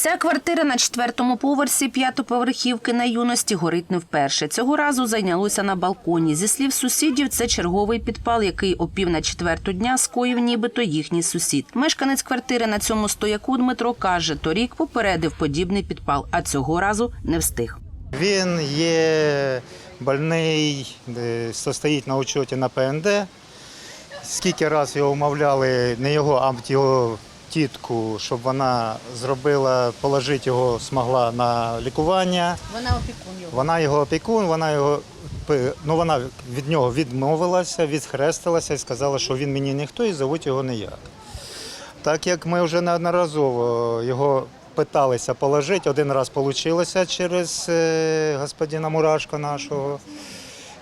Ця квартира на четвертому поверсі п'ятоповерхівки на юності горить не вперше. Цього разу зайнялося на балконі. Зі слів сусідів, це черговий підпал, який о пів на четверту дня скоїв нібито їхній сусід. Мешканець квартири на цьому стояку Дмитро каже, торік попередив подібний підпал, а цього разу не встиг. Він є больний, е, стоїть на учеті на ПНД. Скільки раз його умовляли, не його, а його тітку, щоб вона зробила, положити його змогла на лікування. Вона опікун його. Вона його опікун, вона його ну, вона від нього відмовилася, відхрестилася і сказала, що він мені ніхто і зовуть його ніяк. Так як ми вже неодноразово його питалися положити, один раз вийшло через е, господина Мурашка нашого.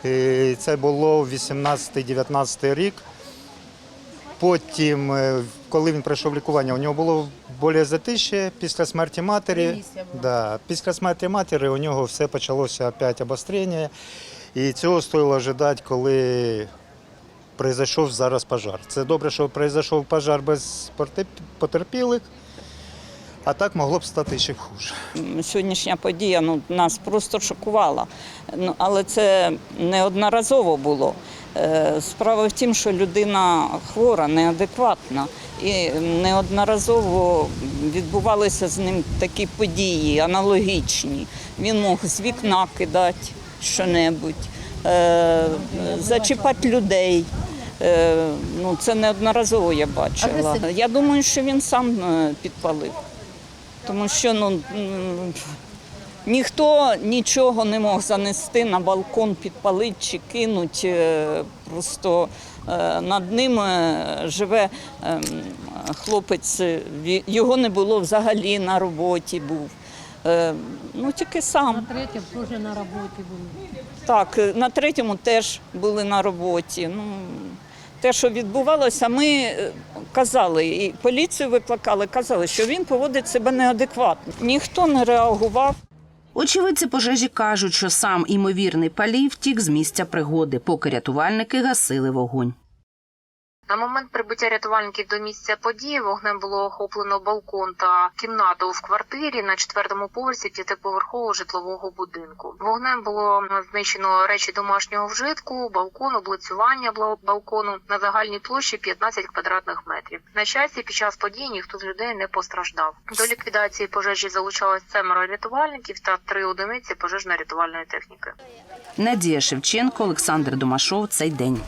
І це було 18-19 рік. Потім, е, коли він пройшов лікування, у нього було більше затишчя після смерті матері. Да, після смерті матері у нього все почалося опять обострення. І цього стоїло ожидати, коли прийшов зараз пожар. Це добре, що прийшов пожар без потерпілих, а так могло б стати ще хуже. Сьогоднішня подія ну, нас просто шокувала. Ну, але це неодноразово було. Е, Справа в тім, що людина хвора, неадекватна. І неодноразово відбувалися з ним такі події аналогічні. Він мог з вікна кидати що-небудь, е, зачіпати людей. Е, Ну, це неодноразово я бачила. Я думаю, що він сам підпалив. Тому що ну, ніхто нічого не мог занести на балкон, підпалити чи кинуть. Е, Просто е, над ним е, живе ем, хлопець, його не було взагалі на роботі був. Ну, тільки сам. Третя теж на роботі були. Так, на третьому теж були на роботі. Ну, те, що відбувалося, ми казали, і поліцію викликали, казали, що він поводить себе неадекватно. Ніхто не реагував. Очевидці пожежі кажуть, що сам імовірний палій втік з місця пригоди, поки рятувальники гасили вогонь. На момент прибуття рятувальників до місця події вогнем було охоплено балкон та кімнату в квартирі на четвертому поверсі п'ятиповерхового житлового будинку. Вогнем було знищено речі домашнього вжитку, балкон, облицювання балкону на загальній площі 15 квадратних метрів. На щастя, під час події ніхто з людей не постраждав. До ліквідації пожежі залучалось семеро рятувальників та три одиниці пожежно-рятувальної техніки. Надія Шевченко, Олександр Домашов. Цей день.